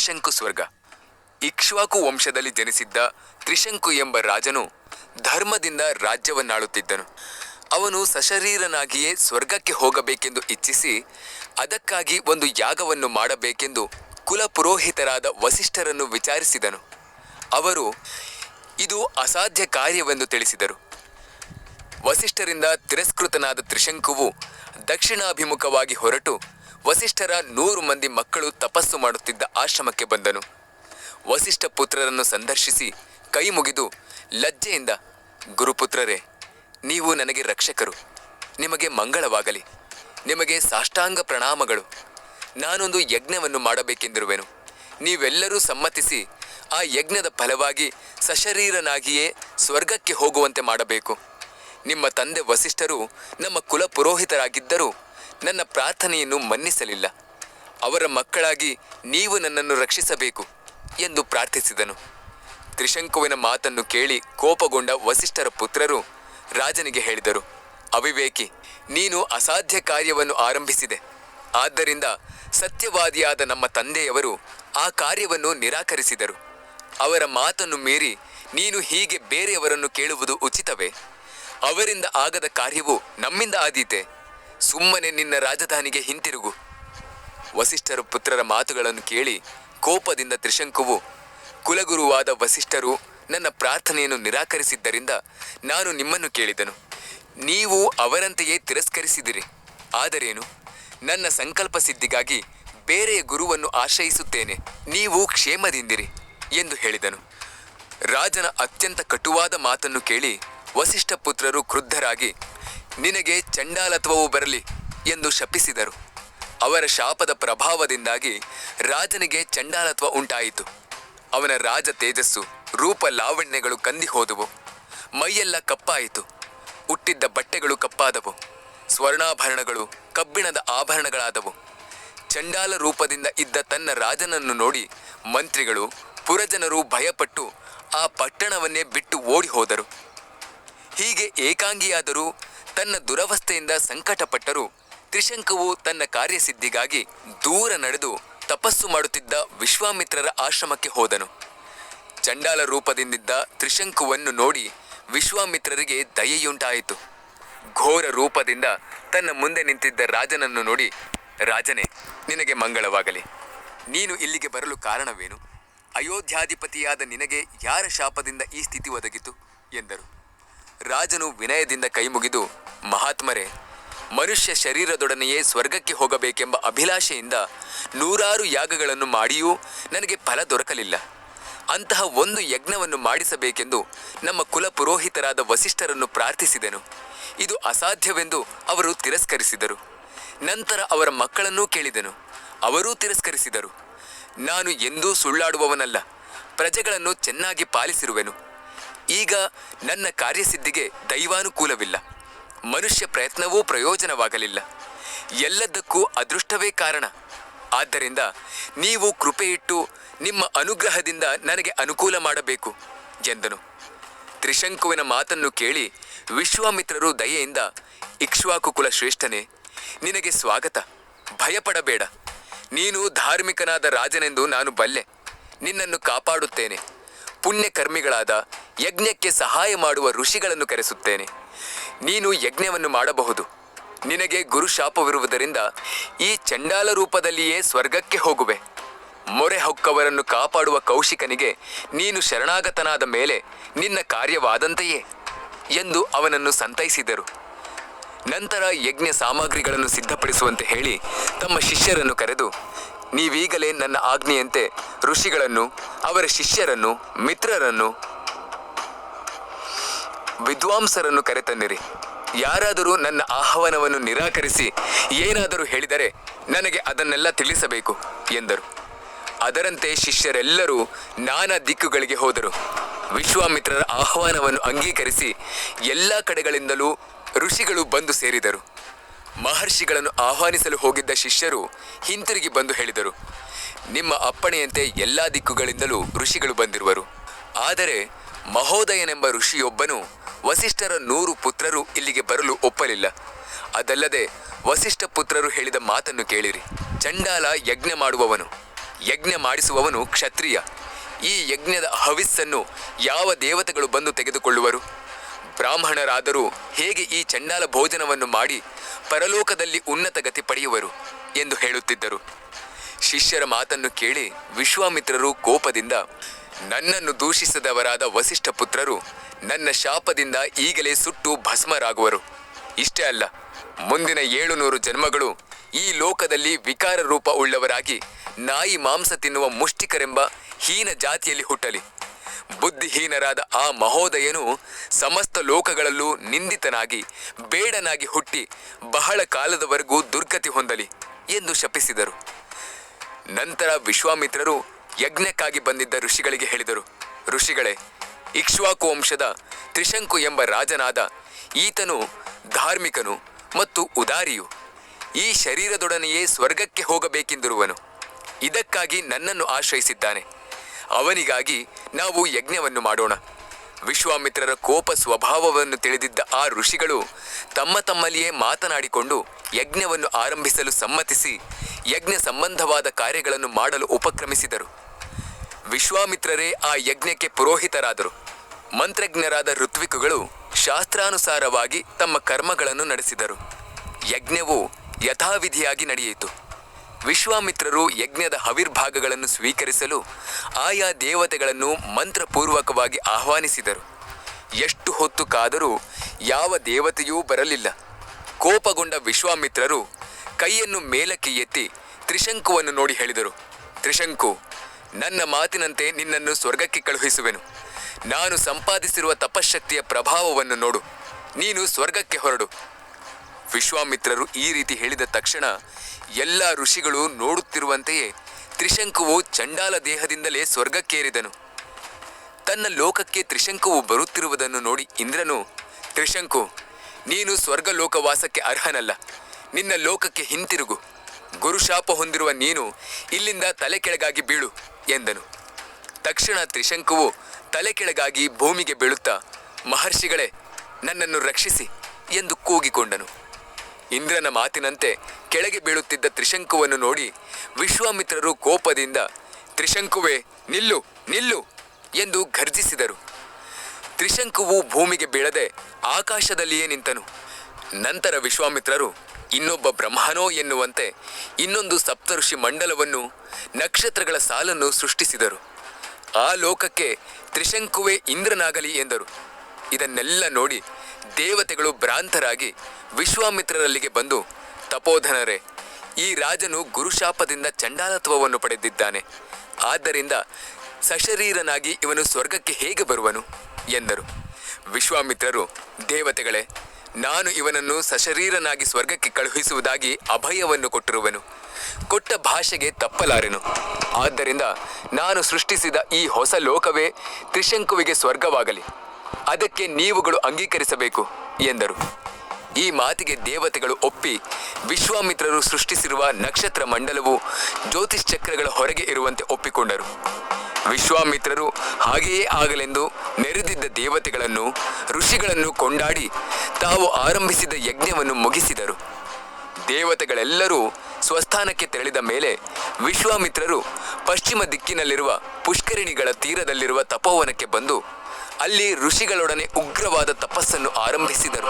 ತ್ರಿಶಂಕು ಸ್ವರ್ಗ. ಇಕ್ಷ್ವಾಕು ವಂಶದಲ್ಲಿ ಜನಿಸಿದ್ದ ತ್ರಿಶಂಕು ಎಂಬ ರಾಜನು ಧರ್ಮದಿಂದ ರಾಜ್ಯವನ್ನಾಳುತ್ತಿದ್ದನು. ಅವನು ಸಶರೀರನಾಗಿಯೇ ಸ್ವರ್ಗಕ್ಕೆ ಹೋಗಬೇಕೆಂದು ಇಚ್ಛಿಸಿ ಅದಕ್ಕಾಗಿ ಒಂದು ಯಾಗವನ್ನು ಮಾಡಬೇಕೆಂದು ಕುಲಪುರೋಹಿತರಾದ ವಸಿಷ್ಠರನ್ನು ವಿಚಾರಿಸಿದನು. ಅವರು, ಇದು ಅಸಾಧ್ಯ ಕಾರ್ಯವೆಂದು ತಿಳಿಸಿದರು. ವಸಿಷ್ಠರಿಂದ ತಿರಸ್ಕೃತನಾದ ತ್ರಿಶಂಕುವು ದಕ್ಷಿಣಾಭಿಮುಖವಾಗಿ ಹೊರಟು ವಸಿಷ್ಠರ ನೂರು ಮಂದಿ ಮಕ್ಕಳು ತಪಸ್ಸು ಮಾಡುತ್ತಿದ್ದ ಆಶ್ರಮಕ್ಕೆ ಬಂದನು. ವಸಿಷ್ಠ ಪುತ್ರರನ್ನು ಸಂದರ್ಶಿಸಿ ಕೈ ಮುಗಿದು, ಲಜ್ಜೆಯಿಂದ, ಗುರುಪುತ್ರರೇ, ನೀವು ನನಗೆ ರಕ್ಷಕರು. ನಿಮಗೆ ಮಂಗಳವಾಗಲಿ. ನಿಮಗೆ ಸಾಷ್ಟಾಂಗ ಪ್ರಣಾಮಗಳು. ನಾನೊಂದು ಯಜ್ಞವನ್ನು ಮಾಡಬೇಕೆಂದಿರುವೆನು. ನೀವೆಲ್ಲರೂ ಸಮ್ಮತಿಸಿ ಆ ಯಜ್ಞದ ಫಲವಾಗಿ ಸಶರೀರನಾಗಿಯೇ ಸ್ವರ್ಗಕ್ಕೆ ಹೋಗುವಂತೆ ಮಾಡಬೇಕು. ನಿಮ್ಮ ತಂದೆ ವಸಿಷ್ಠರು ನಮ್ಮ ಕುಲ ಪುರೋಹಿತರಾಗಿದ್ದರೂ ನನ್ನ ಪ್ರಾರ್ಥನೆಯನ್ನು ಮನ್ನಿಸಲಿಲ್ಲ. ಅವರ ಮಕ್ಕಳಾಗಿ ನೀವು ನನ್ನನ್ನು ರಕ್ಷಿಸಬೇಕು ಎಂದು ಪ್ರಾರ್ಥಿಸಿದನು. ತ್ರಿಶಂಕುವಿನ ಮಾತನ್ನು ಕೇಳಿ ಕೋಪಗೊಂಡ ವಸಿಷ್ಠರ ಪುತ್ರರು ರಾಜನಿಗೆ ಹೇಳಿದರು, ಅವಿವೇಕಿ, ನೀನು ಅಸಾಧ್ಯ ಕಾರ್ಯವನ್ನು ಆರಂಭಿಸಿದೆ. ಆದ್ದರಿಂದ ಸತ್ಯವಾದಿಯಾದ ನಮ್ಮ ತಂದೆಯವರು ಆ ಕಾರ್ಯವನ್ನು ನಿರಾಕರಿಸಿದರು. ಅವರ ಮಾತನ್ನು ಮೀರಿ ನೀನು ಹೀಗೆ ಬೇರೆಯವರನ್ನು ಕೇಳುವುದು ಉಚಿತವೇ? ಅವರಿಂದ ಆಗದ ಕಾರ್ಯವು ನಮ್ಮಿಂದ ಆದೀತೆ. ಸುಮ್ಮನೆ ನಿನ್ನ ರಾಜಧಾನಿಗೆ ಹಿಂತಿರುಗು. ವಸಿಷ್ಠರ ಪುತ್ರರ ಮಾತುಗಳನ್ನು ಕೇಳಿ ಕೋಪದಿಂದ ತ್ರಿಶಂಕುವು, ಕುಲಗುರುವಾದ ವಸಿಷ್ಠರು ನನ್ನ ಪ್ರಾರ್ಥನೆಯನ್ನು ನಿರಾಕರಿಸಿದ್ದರಿಂದ ನಾನು ನಿಮ್ಮನ್ನು ಕೇಳಿದನು. ನೀವು ಅವರಂತೆಯೇ ತಿರಸ್ಕರಿಸಿದಿರಿ. ಆದರೇನು? ನನ್ನ ಸಂಕಲ್ಪ ಸಿದ್ಧಿಗಾಗಿ ಬೇರೆಯ ಗುರುವನ್ನು ಆಶ್ರಯಿಸುತ್ತೇನೆ. ನೀವು ಕ್ಷೇಮದಿಂದಿರಿ ಎಂದು ಹೇಳಿದನು. ರಾಜನ ಅತ್ಯಂತ ಕಟುವಾದ ಮಾತನ್ನು ಕೇಳಿ ವಸಿಷ್ಠ ಪುತ್ರರು ಕ್ರುದ್ಧರಾಗಿ, ನಿನಗೆ ಚಂಡಾಲತ್ವವು ಬರಲಿ ಎಂದು ಶಪಿಸಿದರು. ಅವರ ಶಾಪದ ಪ್ರಭಾವದಿಂದಾಗಿ ರಾಜನಿಗೆ ಚಂಡಾಲತ್ವ ಉಂಟಾಯಿತು. ಅವನ ರಾಜ ತೇಜಸ್ಸು, ರೂಪ ಲಾವಣ್ಯಗಳು ಕಂದಿ ಹೋದವು. ಮೈಯೆಲ್ಲ ಕಪ್ಪಾಯಿತು. ಹುಟ್ಟಿದ್ದ ಬಟ್ಟೆಗಳು ಕಪ್ಪಾದವು. ಸ್ವರ್ಣಾಭರಣಗಳು ಕಬ್ಬಿಣದ ಆಭರಣಗಳಾದವು. ಚಂಡಾಲ ರೂಪದಿಂದ ಇದ್ದ ತನ್ನ ರಾಜನನ್ನು ನೋಡಿ ಮಂತ್ರಿಗಳು, ಪುರಜನರು ಭಯಪಟ್ಟು ಆ ಪಟ್ಟಣವನ್ನೇ ಬಿಟ್ಟು ಓಡಿ ಹೋದರು. ಹೀಗೆ ಏಕಾಂಗಿಯಾದರೂ ತನ್ನ ದುರವಸ್ಥೆಯಿಂದ ಸಂಕಟಪಟ್ಟರೂ ತ್ರಿಶಂಕವು ತನ್ನ ಕಾರ್ಯಸಿದ್ಧಿಗಾಗಿ ದೂರ ನಡೆದು ತಪಸ್ಸು ಮಾಡುತ್ತಿದ್ದ ವಿಶ್ವಾಮಿತ್ರರ ಆಶ್ರಮಕ್ಕೆ ಹೋದನು. ಚಂಡಾಲ ರೂಪದಿಂದಿದ್ದ ತ್ರಿಶಂಕುವನ್ನು ನೋಡಿ ವಿಶ್ವಾಮಿತ್ರರಿಗೆ ದಯೆಯುಂಟಾಯಿತು. ಘೋರ ರೂಪದಿಂದ ತನ್ನ ಮುಂದೆ ನಿಂತಿದ್ದ ರಾಜನನ್ನು ನೋಡಿ, ರಾಜನೇ, ನಿನಗೆ ಮಂಗಳವಾಗಲಿ. ನೀನು ಇಲ್ಲಿಗೆ ಬರಲು ಕಾರಣವೇನು? ಅಯೋಧ್ಯಾಧಿಪತಿಯಾದ ನಿನಗೆ ಯಾರ ಶಾಪದಿಂದ ಈ ಸ್ಥಿತಿ ಒದಗಿತು? ಎಂದರು. ರಾಜನು ವಿನಯದಿಂದ ಕೈಮುಗಿದು ಮಹಾತ್ಮರೇ, ಮನುಷ್ಯ ಶರೀರದೊಡನೆಯೇ ಸ್ವರ್ಗಕ್ಕೆ ಹೋಗಬೇಕೆಂಬ ಅಭಿಲಾಷೆಯಿಂದ ನೂರಾರು ಯಾಗಗಳನ್ನು ಮಾಡಿಯೂ ನನಗೆ ಫಲ ದೊರಕಲಿಲ್ಲ. ಅಂತಹ ಒಂದು ಯಜ್ಞವನ್ನು ಮಾಡಿಸಬೇಕೆಂದು ನಮ್ಮ ಕುಲ ಪುರೋಹಿತರಾದ ವಸಿಷ್ಠರನ್ನು ಪ್ರಾರ್ಥಿಸಿದೆನು. ಇದು ಅಸಾಧ್ಯವೆಂದು ಅವರು ತಿರಸ್ಕರಿಸಿದರು. ನಂತರ ಅವರ ಮಕ್ಕಳನ್ನೂ ಕೇಳಿದೆನು. ಅವರೂ ತಿರಸ್ಕರಿಸಿದರು. ನಾನು ಎಂದೂ ಸುಳ್ಳಾಡುವವನಲ್ಲ, ಪ್ರಜೆಗಳನ್ನು ಚೆನ್ನಾಗಿ ಪಾಲಿಸಿರುವೆನು. ಈಗ ನನ್ನ ಕಾರ್ಯಸಿದ್ಧಿಗೆ ದೈವಾನುಕೂಲವಿಲ್ಲ. ಮನುಷ್ಯ ಪ್ರಯತ್ನವೂ ಪ್ರಯೋಜನವಾಗಲಿಲ್ಲ. ಎಲ್ಲದಕ್ಕೂ ಅದೃಷ್ಟವೇ ಕಾರಣ. ಆದ್ದರಿಂದ ನೀವು ಕೃಪೆಯಿಟ್ಟು ನಿಮ್ಮ ಅನುಗ್ರಹದಿಂದ ನನಗೆ ಅನುಕೂಲ ಮಾಡಬೇಕು, ಎಂದನು. ತ್ರಿಶಂಕುವಿನ ಮಾತನ್ನು ಕೇಳಿ ವಿಶ್ವಾಮಿತ್ರರು ದಯೆಯಿಂದ, ಇಕ್ಷ್ವಾಕು ಕುಲ ಶ್ರೇಷ್ಠನೇ, ನಿನಗೆ ಸ್ವಾಗತ. ಭಯಪಡಬೇಡ. ನೀನು ಧಾರ್ಮಿಕನಾದ ರಾಜನೆಂದು ನಾನು ಬಲ್ಲೆ. ನಿನ್ನನ್ನು ಕಾಪಾಡುತ್ತೇನೆ. ಪುಣ್ಯಕರ್ಮಿಗಳಾದ ಯಜ್ಞಕ್ಕೆ ಸಹಾಯ ಮಾಡುವ ಋಷಿಗಳನ್ನು ಕರೆಸುತ್ತೇನೆ. ನೀನು ಯಜ್ಞವನ್ನು ಮಾಡಬಹುದು. ನಿನಗೆ ಗುರುಶಾಪವಿರುವುದರಿಂದ ಈ ಚಂಡಾಲ ರೂಪದಲ್ಲಿಯೇ ಸ್ವರ್ಗಕ್ಕೆ ಹೋಗುವೆ. ಮೊರೆ ಹೊಕ್ಕವರನ್ನು ಕಾಪಾಡುವ ಕೌಶಿಕನಿಗೆ ನೀನು ಶರಣಾಗತನಾದ ಮೇಲೆ ನಿನ್ನ ಕಾರ್ಯವಾದಂತೆಯೇ ಎಂದು ಅವನನ್ನು ಸಂತೈಸಿದರು. ನಂತರ ಯಜ್ಞ ಸಾಮಗ್ರಿಗಳನ್ನು ಸಿದ್ಧಪಡಿಸುವಂತೆ ಹೇಳಿ ತಮ್ಮ ಶಿಷ್ಯರನ್ನು ಕರೆದು, ನೀವೀಗಲೇ ನನ್ನ ಆಜ್ಞೆಯಂತೆ ಋಷಿಗಳನ್ನು, ಅವರ ಶಿಷ್ಯರನ್ನು, ಮಿತ್ರರನ್ನು ವಿದ್ವಾಂಸರನ್ನು ಕರೆತಂದಿರಿ ಯಾರಾದರೂ ನನ್ನ ಆಹ್ವಾನವನ್ನು ನಿರಾಕರಿಸಿ ಏನಾದರೂ ಹೇಳಿದರೆ ನನಗೆ ಅದನ್ನೆಲ್ಲ ತಿಳಿಸಬೇಕು ಎಂದರು. ಅದರಂತೆ ಶಿಷ್ಯರೆಲ್ಲರೂ ನಾನಾ ದಿಕ್ಕುಗಳಿಗೆ ಹೋದರು. ವಿಶ್ವಾಮಿತ್ರರ ಆಹ್ವಾನವನ್ನು ಅಂಗೀಕರಿಸಿ ಎಲ್ಲ ಕಡೆಗಳಿಂದಲೂ ಋಷಿಗಳು ಬಂದು ಸೇರಿದರು. ಮಹರ್ಷಿಗಳನ್ನು ಆಹ್ವಾನಿಸಲು ಹೋಗಿದ್ದ ಶಿಷ್ಯರು ಹಿಂತಿರುಗಿ ಬಂದು ಹೇಳಿದರು, ನಿಮ್ಮ ಅಪ್ಪಣೆಯಂತೆ ಎಲ್ಲ ದಿಕ್ಕುಗಳಿಂದಲೂ ಋಷಿಗಳು ಬಂದಿರುವರು. ಆದರೆ ಮಹೋದಯನೆಂಬ ಋಷಿಯೊಬ್ಬನು ವಸಿಷ್ಠರ ನೂರು ಪುತ್ರರು ಇಲ್ಲಿಗೆ ಬರಲು ಒಪ್ಪಲಿಲ್ಲ. ಅದಲ್ಲದೆ ವಸಿಷ್ಠ ಪುತ್ರರು ಹೇಳಿದ ಮಾತನ್ನು ಕೇಳಿರಿ. ಚಂಡಾಲ ಯಜ್ಞ ಮಾಡುವವನು, ಯಜ್ಞ ಮಾಡಿಸುವವನು ಕ್ಷತ್ರಿಯ. ಈ ಯಜ್ಞದ ಹವಿಸ್ಸನ್ನು ಯಾವ ದೇವತೆಗಳು ಬಂದು ತೆಗೆದುಕೊಳ್ಳುವರು? ಬ್ರಾಹ್ಮಣರಾದರೂ ಹೇಗೆ ಈ ಚಂಡಾಲ ಭೋಜನವನ್ನು ಮಾಡಿ ಪರಲೋಕದಲ್ಲಿ ಉನ್ನತ ಗತಿ ಪಡೆಯುವರು ಎಂದು ಹೇಳುತ್ತಿದ್ದರು. ಶಿಷ್ಯರ ಮಾತನ್ನು ಕೇಳಿ ವಿಶ್ವಾಮಿತ್ರರು ಕೋಪದಿಂದ ನನ್ನನ್ನು ದೂಷಿಸದವರಾದ ವಸಿಷ್ಠ ಪುತ್ರರು ನನ್ನ ಶಾಪದಿಂದ ಈಗಲೇ ಸುಟ್ಟು ಭಸ್ಮರಾಗುವರು. ಇಷ್ಟೇ ಅಲ್ಲ, ಮುಂದಿನ ಏಳುನೂರು ಜನ್ಮಗಳು ಈ ಲೋಕದಲ್ಲಿ ವಿಕಾರ ರೂಪ ಉಳ್ಳವರಾಗಿ ನಾಯಿ ಮಾಂಸ ತಿನ್ನುವ ಮುಷ್ಟಿಕರೆಂಬ ಹೀನ ಜಾತಿಯಲ್ಲಿ ಹುಟ್ಟಲಿ. ಬುದ್ಧಿಹೀನರಾದ ಆ ಮಹೋದಯನು ಸಮಸ್ತ ಲೋಕಗಳಲ್ಲೂ ನಿಂದಿತನಾಗಿ, ಬೇಡನಾಗಿ ಹುಟ್ಟಿ ಬಹಳ ಕಾಲದವರೆಗೂ ದುರ್ಗತಿ ಹೊಂದಲಿ ಎಂದು ಶಪಿಸಿದರು. ನಂತರ ವಿಶ್ವಾಮಿತ್ರರು ಯಜ್ಞಕ್ಕಾಗಿ ಬಂದಿದ್ದ ಋಷಿಗಳಿಗೆ ಹೇಳಿದರು. ಋಷಿಗಳೇ ಇಕ್ಷ್ವಾಕು ವಂಶದ ತ್ರಿಶಂಕು ಎಂಬ ರಾಜನಾದ ಈತನು ಧಾರ್ಮಿಕನು ಮತ್ತು ಉದಾರಿಯು. ಈ ಶರೀರದೊಡನೆಯೇ ಸ್ವರ್ಗಕ್ಕೆ ಹೋಗಬೇಕೆಂದಿರುವನು. ಇದಕ್ಕಾಗಿ ನನ್ನನ್ನು ಆಶ್ರಯಿಸಿದ್ದಾನೆ. ಅವನಿಗಾಗಿ ನಾವು ಯಜ್ಞವನ್ನು ಮಾಡೋಣ. ವಿಶ್ವಾಮಿತ್ರರ ಕೋಪ ಸ್ವಭಾವವನ್ನು ತಿಳಿದಿದ್ದ ಆ ಋಷಿಗಳು ತಮ್ಮ ತಮ್ಮಲ್ಲಿಯೇ ಮಾತನಾಡಿಕೊಂಡು ಯಜ್ಞವನ್ನು ಆರಂಭಿಸಲು ಸಮ್ಮತಿಸಿ ಯಜ್ಞ ಸಂಬಂಧವಾದ ಕಾರ್ಯಗಳನ್ನು ಮಾಡಲು ಉಪಕ್ರಮಿಸಿದರು. ವಿಶ್ವಾಮಿತ್ರರೇ, ಆ ಯಜ್ಞಕ್ಕೆ ಪುರೋಹಿತರಾದರು. ಮಂತ್ರಜ್ಞರಾದ ಋತ್ವಿಕುಗಳು ಶಾಸ್ತ್ರಾನುಸಾರವಾಗಿ ತಮ್ಮ ಕರ್ಮಗಳನ್ನು ನಡೆಸಿದರು. ಯಜ್ಞವು ಯಥಾವಿಧಿಯಾಗಿ ನಡೆಯಿತು. ವಿಶ್ವಾಮಿತ್ರರು ಯಜ್ಞದ ಹವಿರ್ಭಾಗಗಳನ್ನು ಸ್ವೀಕರಿಸಲು ಆಯಾ ದೇವತೆಗಳನ್ನು ಮಂತ್ರಪೂರ್ವಕವಾಗಿ ಆಹ್ವಾನಿಸಿದರು. ಎಷ್ಟು ಹೊತ್ತು ಕಾದರೂ ಯಾವ ದೇವತೆಯೂ ಬರಲಿಲ್ಲ. ಕೋಪಗೊಂಡ ವಿಶ್ವಾಮಿತ್ರರು ಕೈಯನ್ನು ಮೇಲಕ್ಕೆ ಎತ್ತಿ ತ್ರಿಶಂಕುವನ್ನು ನೋಡಿ ಹೇಳಿದರು, ತ್ರಿಶಂಕು, ನನ್ನ ಮಾತಿನಂತೆ ನಿನ್ನನ್ನು ಸ್ವರ್ಗಕ್ಕೆ ಕಳುಹಿಸುವೆನು. ನಾನು ಸಂಪಾದಿಸಿರುವ ತಪಶಕ್ತಿಯ ಪ್ರಭಾವವನ್ನು ನೋಡು. ನೀನು ಸ್ವರ್ಗಕ್ಕೆ ಹೊರಡು. ವಿಶ್ವಾಮಿತ್ರರು ಈ ರೀತಿ ಹೇಳಿದ ತಕ್ಷಣ ಎಲ್ಲ ಋಷಿಗಳು ನೋಡುತ್ತಿರುವಂತೆಯೇ ತ್ರಿಶಂಕುವು ಚಂಡಾಲ ದೇಹದಿಂದಲೇ ಸ್ವರ್ಗಕ್ಕೇರಿದನು. ತನ್ನ ಲೋಕಕ್ಕೆ ತ್ರಿಶಂಕುವು ಬರುತ್ತಿರುವುದನ್ನು ನೋಡಿ ಇಂದ್ರನು, ತ್ರಿಶಂಕು, ನೀನು ಸ್ವರ್ಗಲೋಕವಾಸಕ್ಕೆ ಅರ್ಹನಲ್ಲ. ನಿನ್ನ ಲೋಕಕ್ಕೆ ಹಿಂತಿರುಗು. ಗುರುಶಾಪ ಹೊಂದಿರುವ ನೀನು ಇಲ್ಲಿಂದ ತಲೆ ಕೆಳಗಾಗಿ ಬೀಳು ಎಂದನು. ತಕ್ಷಣ ತ್ರಿಶಂಕುವು ತಲೆ ಕೆಳಗಾಗಿ ಭೂಮಿಗೆ ಬೀಳುತ್ತಾ, ಮಹರ್ಷಿಗಳೇ, ನನ್ನನ್ನು ರಕ್ಷಿಸಿ ಎಂದು ಕೂಗಿಕೊಂಡನು. ಇಂದ್ರನ ಮಾತಿನಂತೆ ಕೆಳಗೆ ಬೀಳುತ್ತಿದ್ದ ತ್ರಿಶಂಕುವನ್ನು ನೋಡಿ ವಿಶ್ವಾಮಿತ್ರರು ಕೋಪದಿಂದ, ತ್ರಿಶಂಕುವೆ, ನಿಲ್ಲು ನಿಲ್ಲು ಎಂದು ಘರ್ಜಿಸಿದರು. ತ್ರಿಶಂಕುವು ಭೂಮಿಗೆ ಬೀಳದೆ ಆಕಾಶದಲ್ಲಿಯೇ ನಿಂತನು. ನಂತರ ವಿಶ್ವಾಮಿತ್ರರು ಇನ್ನೊಬ್ಬ ಬ್ರಹ್ಮನೋ ಎನ್ನುವಂತೆ ಇನ್ನೊಂದು ಸಪ್ತಋಷಿ ಮಂಡಲವನ್ನು ನಕ್ಷತ್ರಗಳ ಸಾಲನ್ನು ಸೃಷ್ಟಿಸಿದರು. ಆ ಲೋಕಕ್ಕೆ ತ್ರಿಶಂಕುವೆ ಇಂದ್ರನಾಗಲಿ ಎಂದರು. ಇದನ್ನೆಲ್ಲ ನೋಡಿ ದೇವತೆಗಳು ಭ್ರಾಂತರಾಗಿ ವಿಶ್ವಾಮಿತ್ರರಲ್ಲಿಗೆ ಬಂದು, ತಪೋಧನರೇ, ಈ ರಾಜನು ಗುರುಶಾಪದಿಂದ ಚಂಡಾಲತ್ವವನ್ನು ಪಡೆದಿದ್ದಾನೆ. ಆದ್ದರಿಂದ ಸಶರೀರನಾಗಿ ಇವನು ಸ್ವರ್ಗಕ್ಕೆ ಹೇಗೆ ಬರುವನು? ಎಂದರು. ವಿಶ್ವಾಮಿತ್ರರು, ದೇವತೆಗಳೇ ನಾನು ಇವನನ್ನು ಸಶರೀರನಾಗಿ ಸ್ವರ್ಗಕ್ಕೆ ಕಳುಹಿಸುವುದಾಗಿ ಅಭಯವನ್ನು ಕೊಟ್ಟಿರುವೆನು. ಕೊಟ್ಟ ಭಾಷೆಗೆ ತಪ್ಪಲಾರೆನು. ಆದ್ದರಿಂದ ನಾನು ಸೃಷ್ಟಿಸಿದ ಈ ಹೊಸ ಲೋಕವೇ ತ್ರಿಶಂಕುವಿಗೆ ಸ್ವರ್ಗವಾಗಲಿ. ಅದಕ್ಕೆ ನೀವುಗಳು ಅಂಗೀಕರಿಸಬೇಕು, ಎಂದರು. ಈ ಮಾತಿಗೆ ದೇವತೆಗಳು ಒಪ್ಪಿ ವಿಶ್ವಾಮಿತ್ರರು ಸೃಷ್ಟಿಸಿರುವ ನಕ್ಷತ್ರ ಮಂಡಲವು ಜ್ಯೋತಿಷ್ ಚಕ್ರಗಳ ಹೊರಗೆ ಇರುವಂತೆ ಒಪ್ಪಿಕೊಂಡರು. ವಿಶ್ವಾಮಿತ್ರರು ಹಾಗೆಯೇ ಆಗಲೆಂದು ನೆರೆದಿದ್ದ ದೇವತೆಗಳನ್ನು, ಋಷಿಗಳನ್ನು ಕೊಂಡಾಡಿ ತಾವು ಆರಂಭಿಸಿದ ಯಜ್ಞವನ್ನು ಮುಗಿಸಿದರು. ದೇವತೆಗಳೆಲ್ಲರೂ ಸ್ವಸ್ಥಾನಕ್ಕೆ ತೆರಳಿದ ಮೇಲೆ ವಿಶ್ವಾಮಿತ್ರರು ಪಶ್ಚಿಮ ದಿಕ್ಕಿನಲ್ಲಿರುವ ಪುಷ್ಕರಿಣಿಗಳ ತೀರದಲ್ಲಿರುವ ತಪೋವನಕ್ಕೆ ಬಂದು ಅಲ್ಲಿ ಋಷಿಗಳೊಡನೆ ಉಗ್ರವಾದ ತಪಸ್ಸನ್ನು ಆರಂಭಿಸಿದರು.